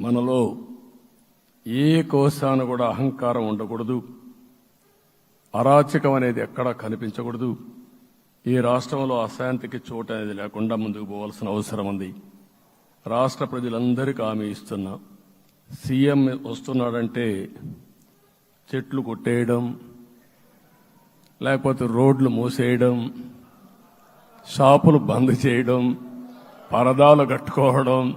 మనలో ఏ కోశాన కూడా అహంకారం ఉండకూడదు. అరాచకం అనేది ఎక్కడా కనిపించకూడదు. ఈ రాష్ట్రంలో అశాంతికి చోటు అనేది లేకుండా ముందుకు పోవాల్సిన అవసరం ఉంది. రాష్ట్ర ప్రజలందరికీ హామీ ఇస్తున్నా సీఎం వస్తున్నాడంటే చెట్లు కొట్టేయడం లేకపోతే రోడ్లు మూసేయడం షాపులు బంద్ చేయడం పరదాలు కట్టుకోవడం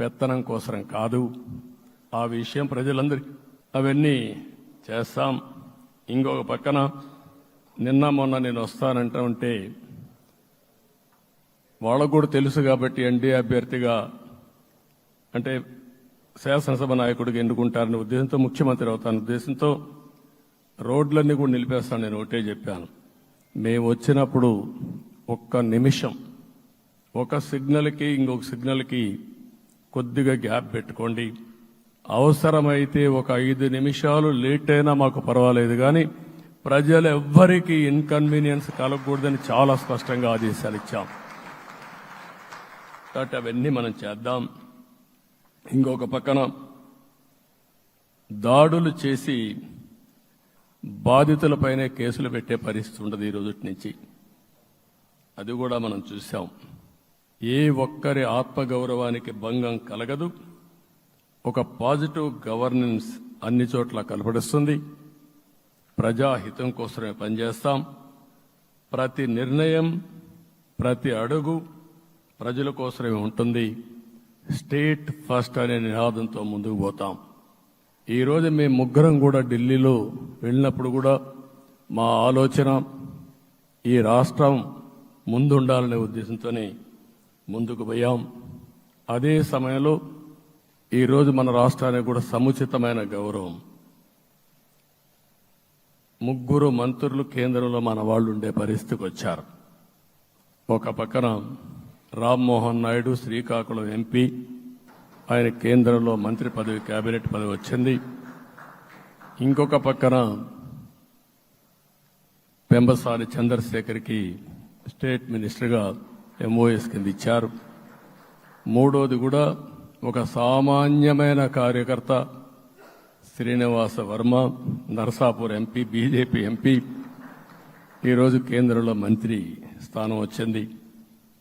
పెత్తనం కోసరం కాదు. ఆ విషయం ప్రజలందరి అవన్నీ చేస్తాం. ఇంకొక పక్కన నిన్న మొన్న నేను వస్తానంటా ఉంటే వాళ్ళకు కూడా తెలుసు కాబట్టి ఎన్డీఏ అభ్యర్థిగా అంటే శాసనసభ నాయకుడికి ఎన్నుకుంటారనే ఉద్దేశంతో ముఖ్యమంత్రి అవుతాను ఉద్దేశంతో రోడ్లన్నీ కూడా నిలిపేస్తాను నేను ఒకటే చెప్పాను. మేము వచ్చినప్పుడు ఒక్క నిమిషం ఒక సిగ్నల్కి ఇంకొక సిగ్నల్కి కొద్దిగా గ్యాప్ పెట్టుకోండి. అవసరమైతే ఒక ఐదు నిమిషాలు లేట్ అయినా మాకు పర్వాలేదు కానీ ప్రజలు ఎవ్వరికీ ఇన్కన్వీనియన్స్ కలగకూడదని చాలా స్పష్టంగా ఆదేశాలు ఇచ్చాం. కాబట్టి అవన్నీ మనం చేద్దాం. ఇంకొక పక్కన దాడులు చేసి బాధితులపైనే కేసులు పెట్టే పరిస్థితి ఉండదు ఈ రోజు నుంచి. అది కూడా మనం చూసాం ఏ ఒక్కరి ఆత్మగౌరవానికి భంగం కలగదు. ఒక పాజిటివ్ గవర్నెన్స్ అన్ని చోట్ల కనపడిస్తుంది ప్రజాహితం కోసమే పనిచేస్తాం. ప్రతి నిర్ణయం ప్రతి అడుగు ప్రజల కోసమే ఉంటుంది. స్టేట్ ఫస్ట్ అనే నినాదంతో ముందుకు పోతాం. ఈరోజు మేము ముగ్గురం కూడా ఢిల్లీలో వెళ్ళినప్పుడు కూడా మా ఆలోచన ఈ రాష్ట్రం ముందుండాలనే ఉద్దేశంతోనే ముందుకు పోయాం. అదే సమయంలో ఈరోజు మన రాష్ట్రానికి కూడా సముచితమైన గౌరవం. ముగ్గురు మంత్రులు కేంద్రంలో మన వాళ్ళు ఉండే పరిస్థితికి వచ్చారు. ఒక పక్కన రామ్మోహన్ నాయుడు శ్రీకాకుళం ఎంపీ. ఆయన కేంద్రంలో మంత్రి పదవి కేబినెట్ పదవి వచ్చింది. ఇంకొక పక్కన పెంబసాని చంద్రశేఖర్కి స్టేట్ మినిస్టర్గా ఎంఓఎస్ కింద ఇచ్చారు. మూడోది కూడా ఒక సామాన్యమైన కార్యకర్త Srinivasa Varma Narsapur MP BJP MP. ఈరోజు కేంద్రంలో మంత్రి స్థానం వచ్చింది.